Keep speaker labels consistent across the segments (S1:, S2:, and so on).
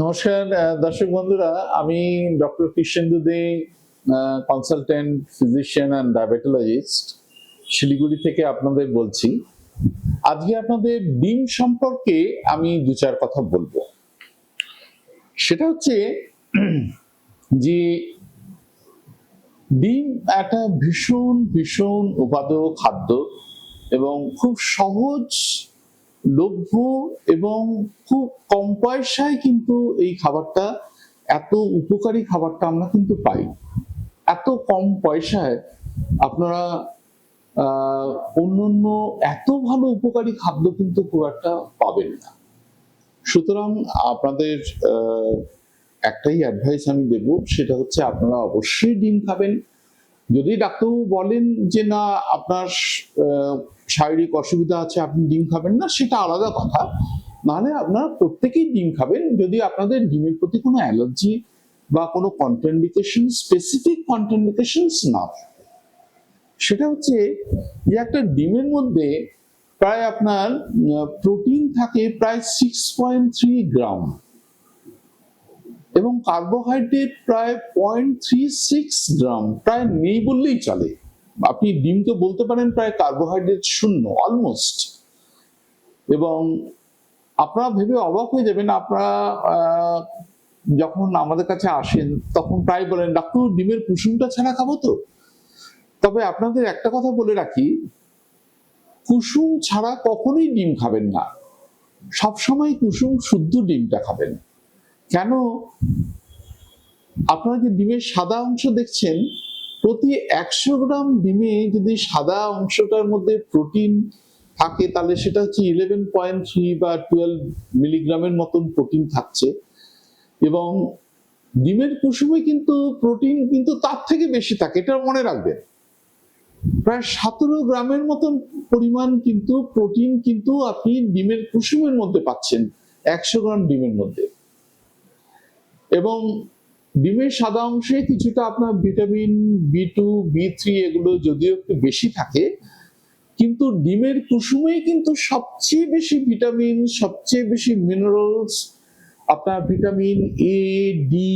S1: নমস্কার দর্শক বন্ধুরা, আমি doctor Krishnendu De consultant physician and diabetologist Siliguri থেকে আপনাদের বলছি। আজকে আপনাদের ডিম সম্পর্কে আমি দু চার কথা বলব। সেটা হচ্ছে যে ডিম একটা ভীষণ ভীষণ উপাদেয় খাদ্য এবং খুব সহজ লভ্য এবং খুব কম পয়সায় কিন্তু এই খাবারটা, এত উপকারী খাবারটা আমরা কিন্তু পাই। এত কম পয়সায় আপনারা অন্যান্য এত ভালো উপকারী খাদ্য কিন্তু খুব একটা পাবেন না। সুতরাং আপনাদের একটাই অ্যাডভাইস আমি দেব, সেটা হচ্ছে আপনারা অবশ্যই ডিম খাবেন। যদি ডাক্তারবাবু বলেন যে না, আপনার শারীরিক অসুবিধা আছে, আপনি ডিম খাবেন না, সেটা আলাদা কথা। নাহলে আপনারা প্রত্যেকেই ডিম খাবেন। যদি আপনাদের ডিমের প্রতি কোনো অ্যালার্জি বা কোনো কন্ট্রান্ডিকেশন স্পেসিফিক কন্ট্রান্ডিকেশনস না সেটা হচ্ছে যে একটা ডিমের মধ্যে প্রায় আপনার প্রোটিন থাকে প্রায় সিক্স পয়েন্ট থ্রি গ্রাম এবং কার্বোহাইড্রেট প্রায় পয়েন্ট থ্রি সিক্স গ্রাম প্রায় নেই বললেই চলে। আপনি ডিমকে বলতে পারেন প্রায় কার্বোহাইড্রেট শূন্য অলমোস্ট এবং আপনারা ভেবে অবাক হয়ে যাবেন, আপনারা যখন আমাদের কাছে আসেন, তখন প্রায় বলেন, ডাক্তার, ডিমের কুসুমটা ছাড়া খাব তো? তবে আপনাদের একটা কথা বলে রাখি, কুসুম ছাড়া কখনোই ডিম খাবেন না। সবসময় কুসুম শুদ্ধ ডিমটা খাবেন। কেন আপনারা যে ডিমের সাদা অংশ দেখছেন, প্রতি একশো গ্রাম ডিমে যদি সাদা অংশটার মধ্যে প্রোটিন থাকে, তাহলে সেটা হচ্ছে ইলেভেন পয়েন্ট থ্রি বা টুয়েলভ মিলিগ্রামের মতন প্রোটিন থাকছে। এবং ডিমের কুসুমে কিন্তু প্রোটিন কিন্তু তার থেকে বেশি থাকে, এটা মনে রাখবেন। প্রায় সতেরো গ্রামের মতন পরিমাণ কিন্তু প্রোটিন কিন্তু আপনি ডিমের কুসুমের মধ্যে পাচ্ছেন, একশো গ্রাম ডিমের মধ্যে। এবং ডিমের সাদা অংশে কিছুটা আপনার vitamin B two B three এগুলো যদিও একটু বেশি থাকে, কিন্তু ডিমের কুসুমে কিন্তু সবচেয়ে বেশি ভিটামিন, সবচেয়ে বেশি মিনারেলস আপনার vitamin A D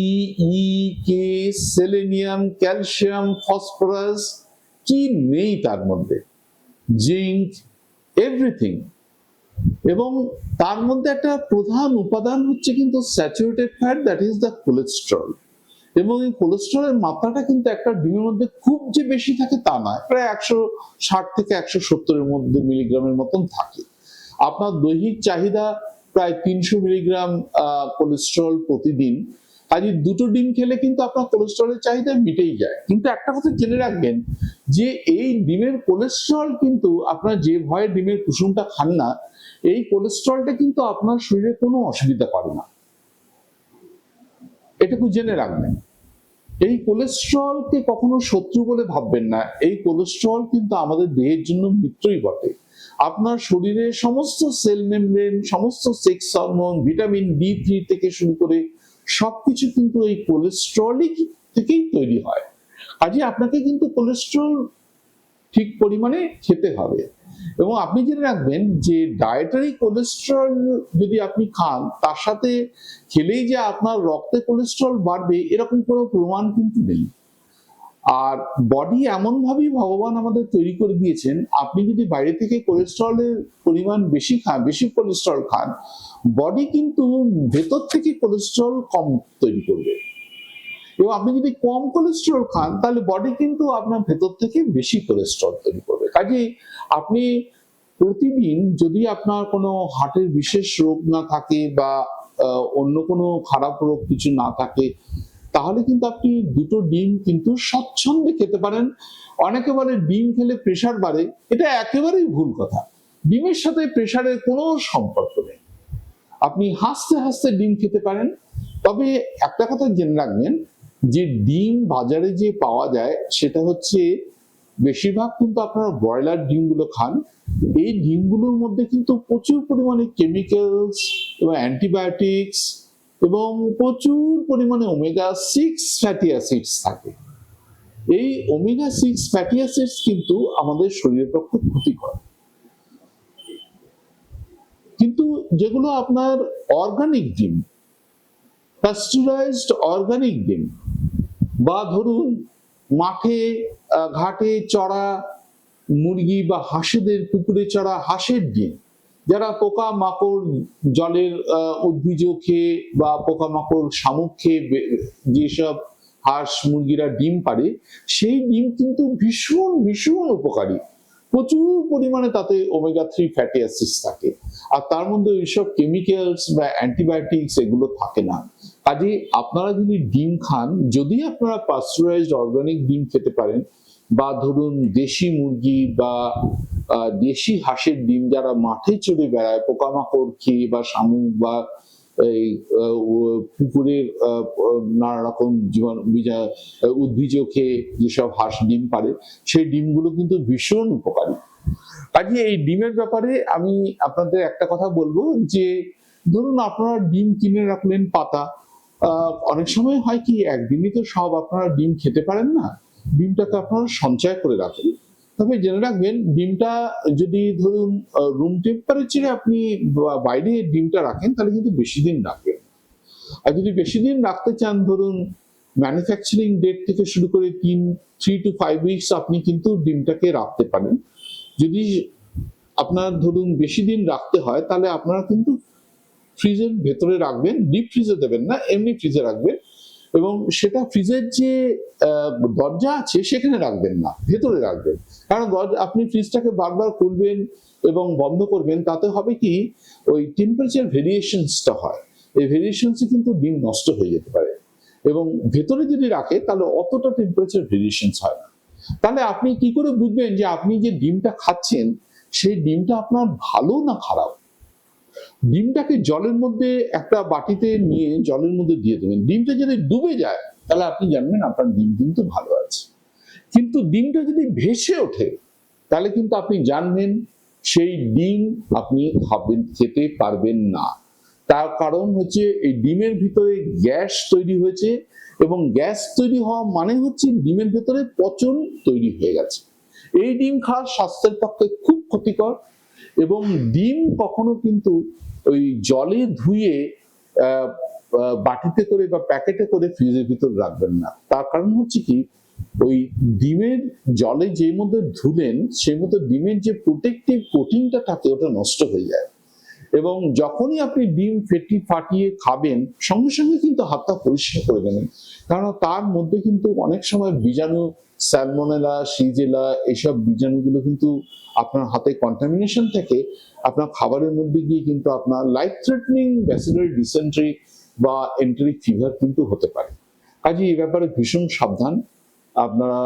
S1: E K selenium calcium phosphorus কি নেই তার মধ্যে? জিঙ্ক এভরিথিং এবং তার মধ্যে একটা প্রধান উপাদান হচ্ছে কিন্তু saturated fat that is the cholesterol এবং এই কোলেস্ট্রলের মাত্রাটা কিন্তু একটা ডিমের মধ্যে খুব যে বেশি থাকে তা নয়, প্রায় একশো ষাট থেকে একশো সত্তরের মধ্যে মিলিগ্রামের মতন থাকে। আপনার দৈহিক চাহিদা প্রায় তিনশো মিলিগ্রাম কোলেস্ট্রল প্রতিদিন। কাজে দুটো ডিম খেলে কিন্তু আপনার কোলেস্ট্রলের চাহিদা মিটেই যায়। কিন্তু একটা কথা জেনে রাখবেন যে এই ডিমের কোলেস্ট্রল কিন্তু আপনার যে ভয়ে ডিমের কুসুমটা খান না এই কোলেস্ট্রলটা কিন্তু আপনার শরীরে কোনো অসুবিধা করে না। এটুকু জেনে রাখবেন। এই কোলেস্ট্রলকে কখনো শত্রু বলে ভাববেন না। এই কোলেস্ট্রল কিন্তু আমাদের দেহের জন্য মিত্রই বটে। আপনার শরীরে সমস্ত সেল মেমব্রেন সমস্ত sex hormone vitamin B three থেকে শুরু করে সবকিছু কিন্তু এই কোলেস্ট্রলই থেকেই তৈরি হয়। কাজে আপনাকে কিন্তু কোলেস্ট্রল ঠিক পরিমাণে খেতে হবে। এবং আপনি জেনে রাখবেন যে ডায়েটারি কোলেস্ট্রল যদি আপনি খান, তার সাথে খেলেই যে আপনার রক্তে কোলেস্ট্রল বাড়বে, এরকম কোনো প্রমাণ কিন্তু নেই। আর বডি এমন ভাবেই ভগবান আমাদের তৈরি করে দিয়েছেন, আপনি যদি বাইরে থেকে কোলেস্ট্রলের পরিমাণ বেশি খান, বেশি কোলেস্ট্রল খান বডি কিন্তু ভেতর থেকে কোলেস্ট্রল কম তৈরি করবে। এবং আপনি যদি কম কোলেস্ট্রল খান, তাহলে বডি কিন্তু আপনার ভেতর থেকে বেশি কোলেস্ট্রল তৈরি করবে। কাজেই আপনি প্রতিদিন যদি আপনার কোনো হার্টের বিশেষ রোগ না থাকে বা অন্য কোনো খারাপ রোগ কিছু না থাকে, তাহলে কিন্তু আপনি দুটো ডিম কিন্তু স্বচ্ছন্দে খেতে পারেন। অনেকে বলে ডিম খেলে প্রেশার বাড়ে। এটা একেবারেই ভুল কথা। ডিমের সাথে প্রেশারের কোনো সম্পর্ক নেই। আপনি হাসতে হাসতে ডিম খেতে পারেন। তবে একটা কথা জেনে রাখবেন যে ডিম বাজারে যে পাওয়া যায়, সেটা হচ্ছে বেশিরভাগ কিন্তু আপনারা ব্রয়লার ডিমগুলো খান। এই ডিমগুলোর মধ্যে কিন্তু প্রচুর পরিমাণে কেমিক্যালস এবং অ্যান্টিবায়োটিক্স এবং প্রচুর পরিমাণে ওমেগা সিক্স ফ্যাটি অ্যাসিডস থাকে। এই ওমেগা সিক্স ফ্যাটি অ্যাসিডস কিন্তু আমাদের শরীরের পক্ষে ক্ষতিকর। কিন্তু যেগুলো আপনার অর্গানিক ডিম পাস্টুরাইজড অর্গানিক ডিম বা ধরুন মাঠে ঘাটে চড়া মুরগি বা হাঁসেদের পুকুরে চড়া হাঁসের ডিম, যারা পোকা মাকড় জলের উদ্ভিজ খেয়ে বা পোকা মাকড় শামুক খেয়ে যেসব হাঁস মুরগিরা ডিম পারে সেই ডিম কিন্তু ভীষণ ভীষণ উপকারী। প্রচুর পরিমাণে তাতে ওমেগা থ্রি ফ্যাটি অ্যাসিড থাকে। আর তার মধ্যে ওইসব কেমিক্যালস বা অ্যান্টিবায়োটিক্স এগুলো থাকে না। কাজে আপনারা যদি ডিম খান, যদি আপনারা পাস্টুরাইজড অর্গানিক ডিম খেতে পারেন, বা ধরুন দেশি মুরগি বা দেশি হাঁসের ডিম যারা মাঠে চড়ে বেড়ায়, পোকামাকড় খেয়ে বা শামুক বা এই পুকুরের নানা রকম বীজা উদ্ভিজ খেয়ে যেসব হাঁস ডিম পারে, সেই ডিমগুলো কিন্তু ভীষণ উপকারী। কাজে এই ডিমের ব্যাপারে আমি আপনাদের একটা কথা বলব যে, ধরুন আপনারা ডিম কিনে রাখলেন পাতা অনেক সময় হয় কি একদিনই তো সব আপনারা ডিম খেতে পারেন না, ডিমটাকে আপনারা সঞ্চয় করে রাখেন। তবে জেনে রাখবেন, ডিমটা যদি ধরুন রুম টেম্পারেচারে আপনি বাইরে ডিমটা রাখেন, তাহলে কিন্তু বেশি দিন রাখবেন। আর যদি বেশি দিন রাখতে চান, ধরুন ম্যানুফ্যাকচারিং ডেট থেকে শুরু করে তিন থ্রি টু ফাইভ উইকস আপনি কিন্তু ডিমটাকে রাখতে পারেন। যদি আপনার ধরুন, বেশি দিন রাখতে হয়, তাহলে আপনারা কিন্তু ফ্রিজের ভেতরে রাখবেন ডিপ ফ্রিজে দেবেন না, এমনি ফ্রিজে রাখবেন এবং সেটা ফ্রিজের যে দরজা আছে সেখানে রাখবেন না, ভেতরে রাখবেন। কারণ আপনি ফ্রিজটাকে বারবার খুলবেন এবং বন্ধ করবেন, তাতে হবে কি, ওই টেম্পারেচার ভেরিয়েশনসটা হয়। এই ভেরিয়েশনসে কিন্তু ডিম নষ্ট হয়ে যেতে পারে। এবং ভেতরে যদি রাখে, তাহলে অতটা টেম্পারেচার ভেরিয়েশনস হয় না। তাহলে আপনি কি করে বুঝবেন যে আপনি যে ডিমটা খাচ্ছেন, সেই ডিমটা আপনার ভালো না খারাপ? ডিমটাকে জলের মধ্যে একটা বাটিতে নিয়ে জলের মধ্যে দিয়ে দেবেন। ডিমটা যদি ডুবে যায়, তাহলে আপনি জানবেন আপনার ডিম কিন্তু ভালো আছে। কিন্তু ডিমটা যদি ভেসে ওঠে, তাহলে কিন্তু আপনি জানবেন সেই ডিম আপনি খাবেন, খেতে পারবেন না। তার কারণ হচ্ছে এই ডিমের ভিতরে গ্যাস তৈরি হয়েছে এবং গ্যাস তৈরি হওয়া মানে হচ্ছে ডিমের ভেতরে পচন তৈরি হয়ে গেছে। এই ডিম খাওয়া স্বাস্থ্যের পক্ষে খুব ক্ষতিকর এবং ডিম কখনো কিন্তু ওই জলে ধুয়ে বাটিতে করে বা প্যাকেটে করে ফ্রিজের ভিতর রাখবেন না। তার কারণ হচ্ছে কি, ওই ডিমের জলে যে মধ্যে ধুলেন সেই মধ্যে ডিমের যে প্রোটেক্টিভ কোটিংটা থাকে, ওটা নষ্ট হয়ে যায়। এবং যখনই আপনি ডিম, ফেটি ফাটিয়ে খাবেন, সঙ্গে সঙ্গে কিন্তু হাতটা পরিষ্কার করে দেবেন কারণ তার মধ্যে কিন্তু অনেক সময় বীজাণু, স্যালমোনেলা, সিজেলা এইসব বীজাণুগুলো কিন্তু আপনার হাতে কন্টামিনেশন থেকে আপনার খাবারের মধ্যে গিয়ে কিন্তু আপনার লাইফ থ্রেটনিং ব্যাসিলারি ডিসেন্ট্রি বা এন্টারিক ফিভার কিন্তু হতে পারে। কাজে এই ব্যাপারে ভীষণ সাবধান। আপনারা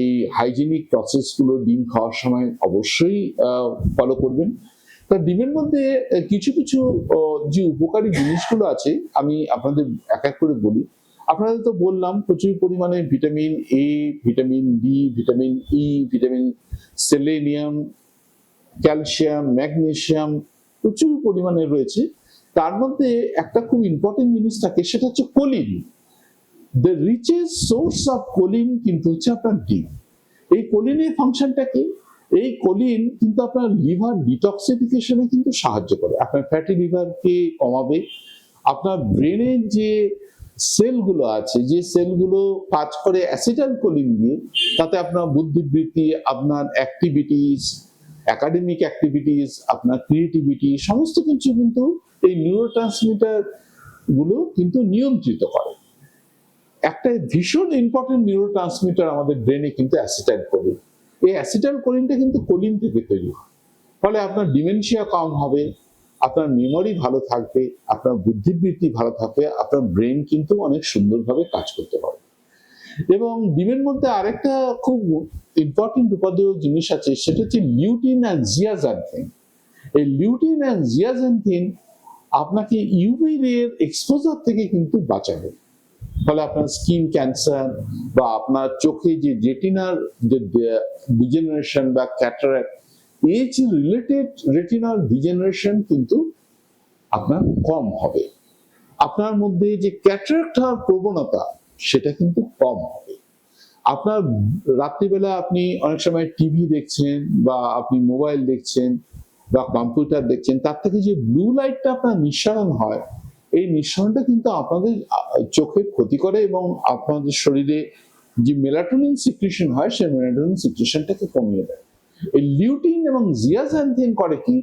S1: এই হাইজিনিক প্রসেসগুলো ডিম খাওয়ার সময় অবশ্যই ফলো করবেন। তা ডিমের মধ্যে কিছু কিছু যে উপকারী জিনিসগুলো আছে, আমি আপনাদের এক এক করে বলি। আপনাদের তো বললাম, প্রচুর পরিমাণে vitamin A vitamin D vitamin E vitamin selenium, calcium magnesium প্রচুর পরিমাণে রয়েছে। তার মধ্যে একটা খুব ইম্পর্টেন্ট জিনিস থাকে, সেটা হচ্ছে choline. The richest source of choline কিন্তু হচ্ছে আপনার ডিম। এই কোলিনের ফাংশনটা কি? এই কোলিন কিন্তু আপনার লিভার ডিটক্সিফিকেশনে কিন্তু সাহায্য করে। আপনার ফ্যাটি লিভারকে কমাবে। আপনার ব্রেনের যে সেলগুলো আছে, যে সেলগুলো কাজ করে অ্যাসিটাল কোলিন দিয়ে তাতে আপনার বুদ্ধিবৃত্তি, আপনার অ্যাক্টিভিটিস, একাডেমিক অ্যাক্টিভিটিস, আপনার ক্রিয়েটিভিটি, সমস্ত কিছু কিন্তু এই নিউরো গুলো কিন্তু নিয়ন্ত্রিত করে। একটা ভীষণ ইম্পর্টেন্ট নিউরো ট্রান্সমিটার আমাদের ব্রেনে কিন্তু অ্যাসিটাইল কোলিন এই অ্যাসিটাইল কোলিনটা কিন্তু কোলিন থেকে তৈরি হয়। ফলে আপনার ডিমেনশিয়া কম হবে, আপনার মেমোরি ভালো থাকবে, আপনার বুদ্ধিবৃত্তি ভালো থাকবে, আপনার ব্রেন কিন্তু অনেক সুন্দরভাবে কাজ করতে পারে এবং ডিমের মধ্যে আরেকটা খুব ইম্পর্টেন্ট উপাদেয় জিনিস আছে, সেটা হচ্ছে লিউটিন অ্যান্ড জিয়াজান্থিন এই লিউটিন অ্যান্ড জিয়াজান্থিন আপনাকে ইউভি রের এক্সপোজার থেকে কিন্তু বাঁচাবে। ফলে আপনার স্কিন ক্যান্সার বা আপনার চোখে যে রেটিনার যে ডিজেনারেশন বা cataract age related retinal degeneration কিন্তু আপনার কম হবে। আপনার মধ্যে যে ক্যাটারাক্ট হওয়ার প্রবণতা, সেটা কিন্তু কম হবে। আপনার রাত্রিবেলা আপনি অনেক সময় টিভি দেখছেন বা আপনি মোবাইল দেখছেন বা কম্পিউটার দেখছেন, তার থেকে যে ব্লু লাইটটা আপনার নিঃসরণ হয় এই নিঃসরণটা কিন্তু আপনাদের আহ, চোখে ক্ষতি করে এবং আপনাদের শরীরে যে মেলাটোনিন সিক্রেশন হয় সেই মেলাটোনিন সিক্রেশনটাকে কমিয়ে দেয়। এই লিউটিন এবং জিয়াজান্থিন করে কি?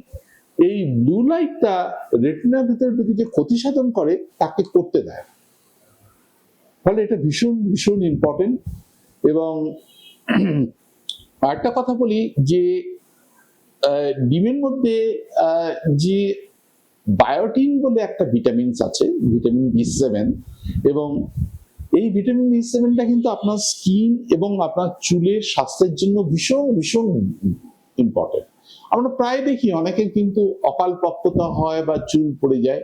S1: এই ব্লু লাইটটা রেটিনার ভিতরে ঢুকে যে ক্ষতি সাধন করে তাকে করতে দেয়। ফলে এটা ভীষণ ভীষণ ইম্পর্টেন্ট এবং আরেকটা কথা বলি যে ডিমের মধ্যে যে বায়োটিন বলে একটা ভিটামিনস আছে ভিটামিন বি সেভেন এবং এই ভিটামিন বি সেভেনটা কিন্তু আপনার স্কিন এবং আপনার চুলের স্বাস্থ্যের জন্য ভীষণ ভীষণ ইম্পর্টেন্ট আমরা প্রায় দেখি অনেকের কিন্তু অকাল পক্কতা হয় বা চুল পড়ে যায়,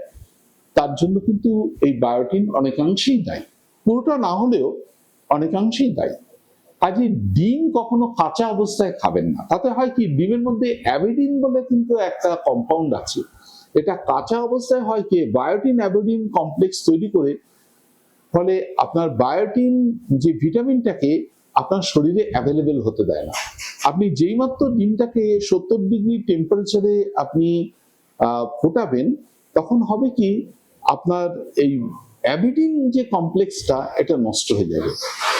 S1: তার জন্য কিন্তু এই বায়োটিন অনেকাংশেই দায়ী। পুরোটা না হলেও অনেকাংশেই দায়ী। কাজে ডিম কখনো কাঁচা অবস্থায় খাবেন না। তাতে হয় কি, ডিমের মধ্যে অ্যাবিডিন বলে কিন্তু একটা কম্পাউন্ড আছে। এটা কাঁচা অবস্থায় হয় কি? বায়োটিন অ্যাবিডিন কমপ্লেক্স তৈরি করে ফলে আপনার বায়োটিন যে ভিটামিনটাকে আপনার শরীরে অ্যাভেলেবেল হতে দেয় না। আপনি যেইমাত্র ডিমটাকে সত্তর ডিগ্রি টেম্পারেচারে আপনি ফোটাবেন, তখন হবে কি? আপনার এই অ্যাবিডিন যে কমপ্লেক্সটা এটা নষ্ট হয়ে যাবে।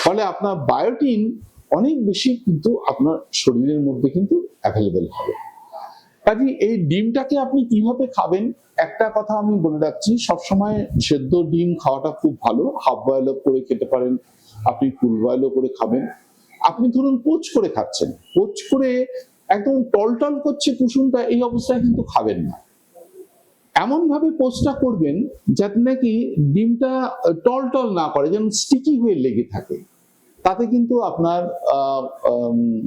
S1: ফলে আপনার বায়োটিন অনেক বেশি কিন্তু আপনার শরীরের মধ্যে কিন্তু অ্যাভেলেবেল হবে। কাজে এই ডিমটাকে আপনি কীভাবে খাবেন? একটা কথা আমি বলে রাখছি, সবসময় সেদ্ধ ডিম খাওয়াটা খুব ভালো। হাফ বয়েল করে খেতে পারেন, আপনি ফুল বয়েলও করে খাবেন। আপনি ধরুন পোচ করে খাচ্ছেন। পোচ করে একদম টলটল করছে কুসুমটা, এই অবস্থায় কিন্তু খাবেন না। এমন ভাবে পোস্টটা করবেন যাতে নাকি ডিমটা টলটল না করে, যেন স্টিকি হয়ে লেগে থাকে। তাতে কিন্তু আপনার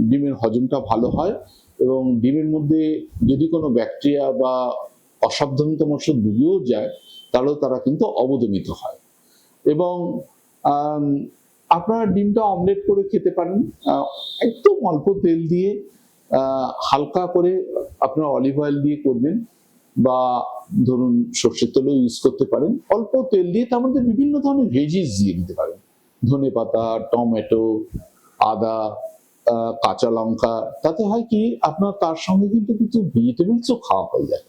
S1: ডিমের হজমটা ভালো হয়। এবং ডিমের মধ্যে যদি কোনো ব্যাকটেরিয়া বা অসাবধানতমশ ডুবেও যায়, তাহলেও তারা কিন্তু অবদমিত হয়। এবং আপনারা ডিমটা অমলেট করে খেতে পারেন একদম অল্প তেল দিয়ে হালকা করে আপনারা অলিভ অয়েল দিয়ে করবেন বা ধরুন সর্ষের তেলও ইউজ করতে পারেন। অল্প তেল দিয়ে তার মধ্যে বিভিন্ন ধরনের ভেজিস দিয়ে দিতে পারেন। ধনে পাতা টমেটো, আদা কাঁচা লঙ্কা, তাতে হয় কি, আপনার তার সঙ্গে কিন্তু কিছু ভেজিটেবলসও খাওয়া হয়ে যায়।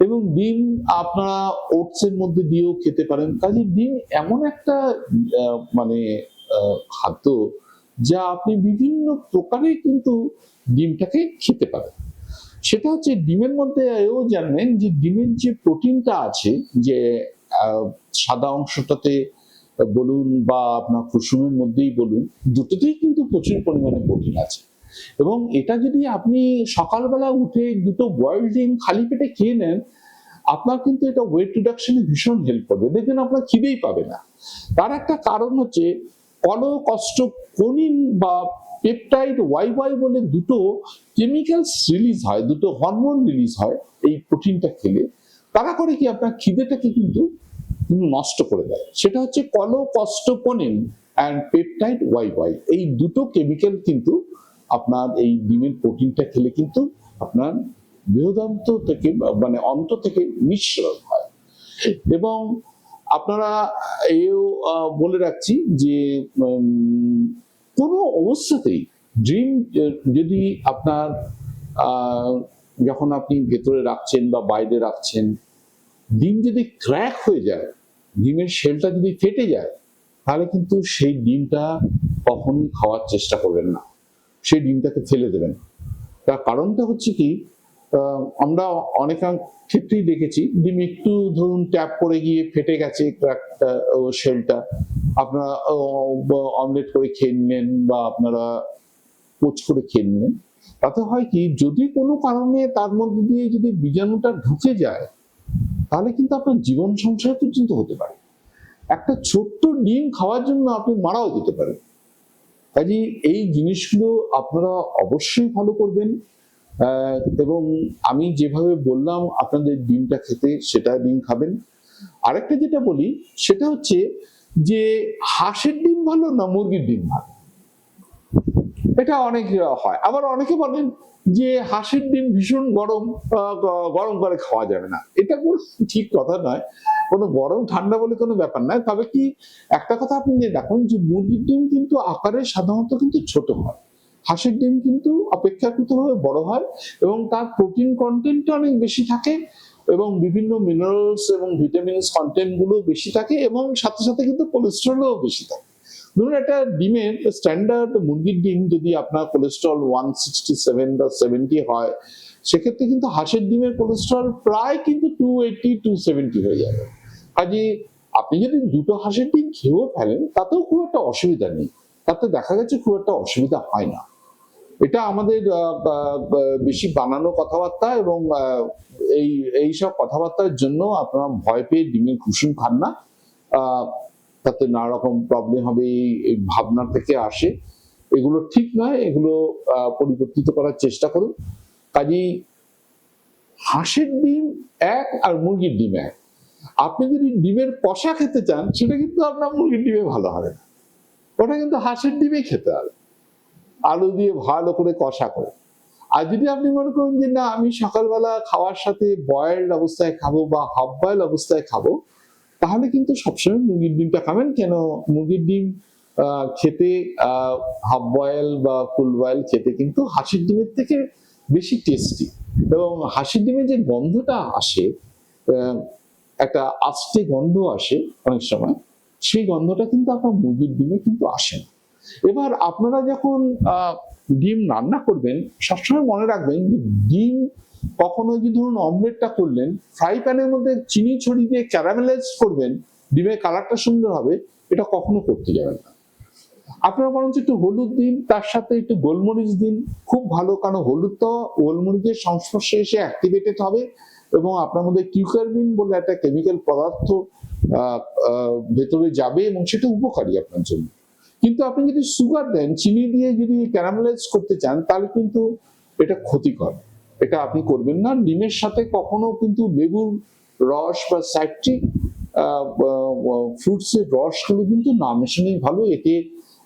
S1: এবং ডিম আপনারা ওটসের মধ্যে দিয়েও খেতে পারেন। কাজে ডিম এমন একটা মানে খাদ্য যা আপনি বিভিন্ন প্রকারে কিন্তু ডিমটাকে খেতে পারেন। সেটা হচ্ছে ডিমের মধ্যে এও জানবেন যে ডিমের যে প্রোটিনটা আছে, যে সাদা অংশটাতে বলুন বা আপনার কুসুমের মধ্যেই বলুন, দুটোতেই কিন্তু প্রচুর পরিমাণে প্রোটিন আছে। এবং এটা যদি আপনি সকালবেলা উঠে দুটো বয়েল ডিম খালি পেটে খেয়ে নেন, আপনার কিন্তু এটা ওয়েট রিডাকশনে ভীষণ হেল্প করবে। দেখবেন আপনার খিদেই পাবে না। তার একটা কারণ হচ্ছে কষ্ট কোনিন বা পেপটাইড ওয়াই ওয়াই বলে দুটো কেমিক্যালস রিলিজ হয়, দুটো হরমোন রিলিজ হয় এই প্রোটিনটা খেলে। তারা করে কি, আপনার খিদেটাকে কিন্তু নষ্ট করে দেয়। সেটা হচ্ছে cholecystokinin and peptide Y Y এই দুটো কেমিক্যাল কিন্তু আপনার এই ডিমের প্রোটিনটা খেলে কিন্তু আপনার বৃহদান্ত থেকে মানে অন্ত থেকে মিশ্রণ হয়। এবং আপনারা এও বলে রাখছি যে কোনো অবস্থাতেই ড্রিম যদি আপনার যখন আপনি ভেতরে রাখছেন বা বাইরে রাখছেন ডিম যদি ক্র্যাক হয়ে যায়, ডিমের শেলটা যদি ফেটে যায়, তাহলে কিন্তু সেই ডিমটা কখনোই খাওয়ার চেষ্টা করবেন না। সেই ডিমটাকে ফেলে দেবেন। তার কারণটা হচ্ছে কি আমরা অনেক ক্ষেত্রেই দেখেছি, ডিম একটু ধরুন ট্যাপ করে গিয়ে ফেটে গেছে ক্র্যাকটা ও শেলটা আপনারা অমলেট করে খেয়ে নিলেন বা আপনারা কোচ করে খেয়ে নিলেন। তাতে হয় কি, যদি কোনো কারণে তার মধ্যে দিয়ে যদি বীজাণুটা ঢুকে যায় তাহলে কিন্তু আপনার জীবন সংশয় পর্যন্ত হতে পারে। একটা ছোট্ট ডিম খাওয়ার জন্য আপনি মারাও যেতে পারেন। কাজে এই জিনিসগুলো আপনারা অবশ্যই ফলো করবেন। এবং আমি যেভাবে বললাম আপনাদের ডিমটা খেতে সেটা ডিম খাবেন। আরেকটা যেটা বলি, সেটা হচ্ছে যে হাঁসের ডিম ভালো না মুরগির ডিম ভালো? এটা অনেক হয়। আবার অনেকে বলেন যে হাঁসের ডিম ভীষণ গরম গরম করে খাওয়া যাবে না। এটা কোনো ঠিক কথা নয়। কোনো গরম, ঠান্ডা বলে কোনো ব্যাপার নয়। তবে কি, একটা কথা আপনি যে দেখুন যে মুরগির ডিম কিন্তু আকারে সাধারণত কিন্তু ছোট হয়। হাঁসের ডিম কিন্তু অপেক্ষাকৃতভাবে বড় হয় এবং তার প্রোটিন কন্টেন্টটা অনেক বেশি থাকে এবং বিভিন্ন মিনারেলস এবং ভিটামিনস কন্টেন্টগুলো বেশি থাকে এবং সাথে সাথে কিন্তু কোলেস্ট্রলও বেশি থাকে। ধরুন একটা ডিমের স্ট্যান্ডার্ড মুরগির ডিম যদি আপনার কোলেস্ট্রল ওয়ান সিক্সটি সেভেন বা সেভেন্টি হয়, সেক্ষেত্রে কিন্তু হাঁসের ডিমের কোলেস্ট্রল প্রায় কিন্তু টু এইটি টু সেভেন্টি হয়ে যাবে। কাজে আপনি যদি দুটো হাঁসের ডিম খেয়েও ফেলেন, তাতেও খুব একটা অসুবিধা নেই। তাতে দেখা গেছে খুব একটা অসুবিধা হয় না। এটা আমাদের বেশি বানানো কথাবার্তা এবং এই এই সব কথাবার্তার জন্য আপনারা ভয় পেয়ে ডিমের কুসুম খান না। তাতে নানা রকম প্রবলেম হবে এই- ভাবনা থেকে আসে। এগুলো ঠিক নয়, এগুলো পরিবর্তিত করার চেষ্টা করুন। কাজেই হাঁসের ডিম এক আর মুরগির ডিম এক। আপনি যদি ডিমের কষা খেতে চান, সেটা কিন্তু আপনার মুরগির ডিমে ভালো হবে না। ওটা কিন্তু হাঁসের ডিমে খেতে হবে। আলু দিয়ে ভালো করে কষা করে। আর যদি আপনি মনে করেন যে, না, আমি সকালবেলা খাওয়ার সাথে বয়েলড অবস্থায় খাব বা হাফ বয়েল অবস্থায় খাব তাহলে কিন্তু সবসময় মুরগির ডিমটা খাবেন। কেন মুরগির ডিম খেতে হাফ বয়েল বা ফুল বয়েল খেতে কিন্তু হাসির ডিমের থেকে বেশি টেস্টি এবং হাসির ডিমে যে গন্ধটা আসে একটা আস্তে গন্ধ আসে অনেক সময়, সেই গন্ধটা কিন্তু আপনার মুরগির ডিমে কিন্তু আসে না। এবার আপনারা যখন ডিম রান্না করবেন, সবসময় মনে রাখবেন যে ডিম কখনো যদি ধরুন অমলেটটা করলেন ফ্রাই প্যানের মধ্যে চিনি ছড়িয়ে দিয়ে ক্যারামেলাইজ করবেন, ডিমের কালারটা সুন্দর হবে, এটা কখনো করতে যাবেন না। আপনারা বরঞ্চ একটু হলুদ দিন, তার সাথে একটু গোলমরিচ দিন, খুব ভালো, কারণ হলুদ তো গোলমরিচের সংস্পর্শে এসে অ্যাক্টিভেটেড হবে এবং আপনার মধ্যে কিউকারবিন বলে একটা কেমিক্যাল পদার্থ ভেতরে যাবে এবং সেটা উপকারী আপনার জন্য। কিন্তু আপনি যদি সুগার দেন, চিনি দিয়ে যদি ক্যারামেলাইজ করতে চান, তাহলে কিন্তু এটা ক্ষতিকর। এটা আপনি করবেন না। ডিমের সাথে কখনো কিন্তু লেবুর রস বা সাইট্রিক ফ্রুটসের রসগুলো কিন্তু না মেশানোই ভালো। এতে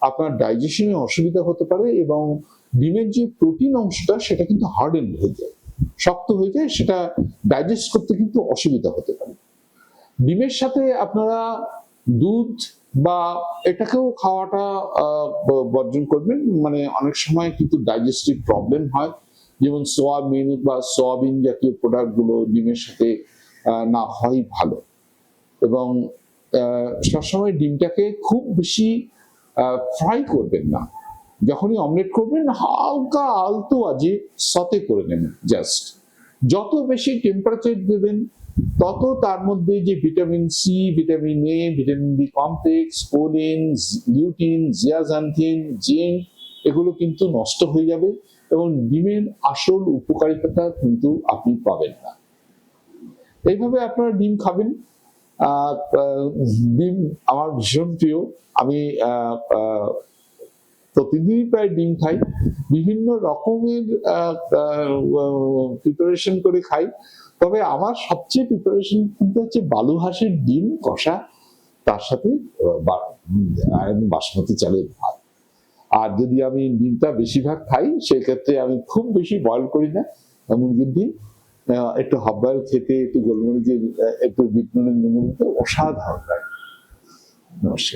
S1: আপনার ডাইজেশনে অসুবিধা হতে পারে এবং ডিমের যে প্রোটিন অংশটা সেটা কিন্তু হার্ডেন হয়ে যায়। শক্ত হয়ে যায়, সেটা ডাইজেস্ট করতে কিন্তু অসুবিধা হতে পারে। ডিমের সাথে আপনারা দুধ বা এটাকেও খাওয়াটা বর্জন করবেন। মানে অনেক সময় কিন্তু ডাইজেস্টিভ প্রবলেম হয়। যেমন সোয়াবিন বা সোয়াবিন জাতীয় প্রোডাক্টগুলো ডিমের সাথে না হয় ভালো। এবং সবসময় ডিমটাকে খুব বেশি ফ্রাই করবেন না। যখনই অমলেট করবেন, হালকা আলতো আজে সতে করে নেবেন জাস্ট যত বেশি টেম্পারেচার দেবেন, তত তার মধ্যে যে vitamin C vitamin A vitamin B complex choline lutein zeaxanthin zinc এগুলো কিন্তু নষ্ট হয়ে যাবে। এবং ডিমের আসল উপকারিতাটা কিন্তু আপনি পাবেন না। এইভাবে আপনারা ডিম খাবেন। ডিম আমার ভীষণ প্রিয়। আমি প্রতিদিনই প্রায় ডিম খাই। বিভিন্ন রকমের প্রিপারেশন করে খাই। তবে আমার সবচেয়ে প্রিপারেশন কিন্তু হচ্ছে বালু হাঁসের ডিম কষা। তার সাথে বাসমতি চালের ভাত। আর যদি আমি ডিমটা বেশিরভাগ খাই, সেক্ষেত্রে আমি খুব বেশি বয়ল করি না। মুরগির ডিম একটু হাফ বয়েল খেতে, একটু গোলমরিচের একটু বিটনুনের নুন অসাধারণ লাগে। নমস্কার।